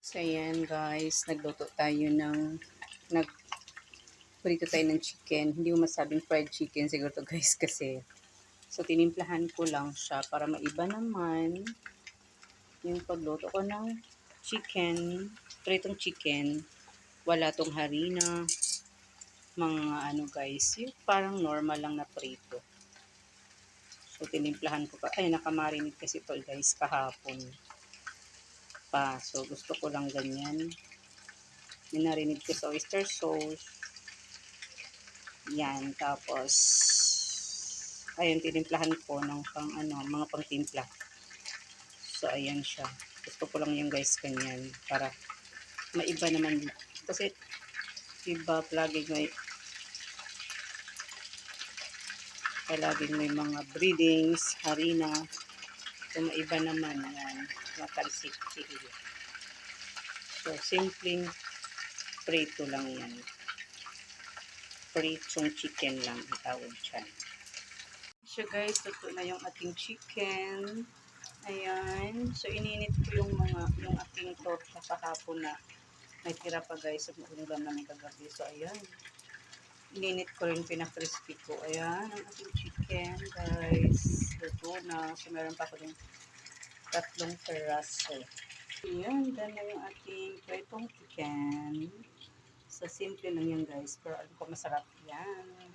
So, ayan guys, nagluto tayo ng, nag, prito tayo ng chicken. Hindi mo masabing fried chicken siguro to guys kasi. So, tinimplahan ko lang siya para maiba naman yung pagluto ko ng chicken, pritong chicken. Wala tong harina, mga ano guys, yung parang normal lang na prito. So, tinimplahan ko pa. Ay, nakamarinate kasi to guys kahapon pa. So, gusto ko lang ganyan. Minarinig ko sa oyster sauce. Yan. Tapos, ayun, tinimplahan ko ng pang, ano, mga pang timpla. So, ayan siya. Gusto ko lang yung guys ganyan. Para maiba naman. Kasi, iba, laging may palaging may mga breedings, harina. So, maiba naman yan. Matalsik sili. So, simpleng prito lang yan. Pritong chicken lang ang tawag dyan. So, guys, luto na yung ating chicken. Ayan. So, ininit ko yung mga, yung ating torta kahapon na may tira pa guys. Sa ulam namin kagabi. So, ayan ininit ko rin pinakrispy ko. Ayan, ang ating chicken, guys. Luto na. So, meron pa ako yung tatlong peraso. Ayan, done na yung ating pritong chicken. So, simple lang yan, guys. Pero alam ko masarap yan.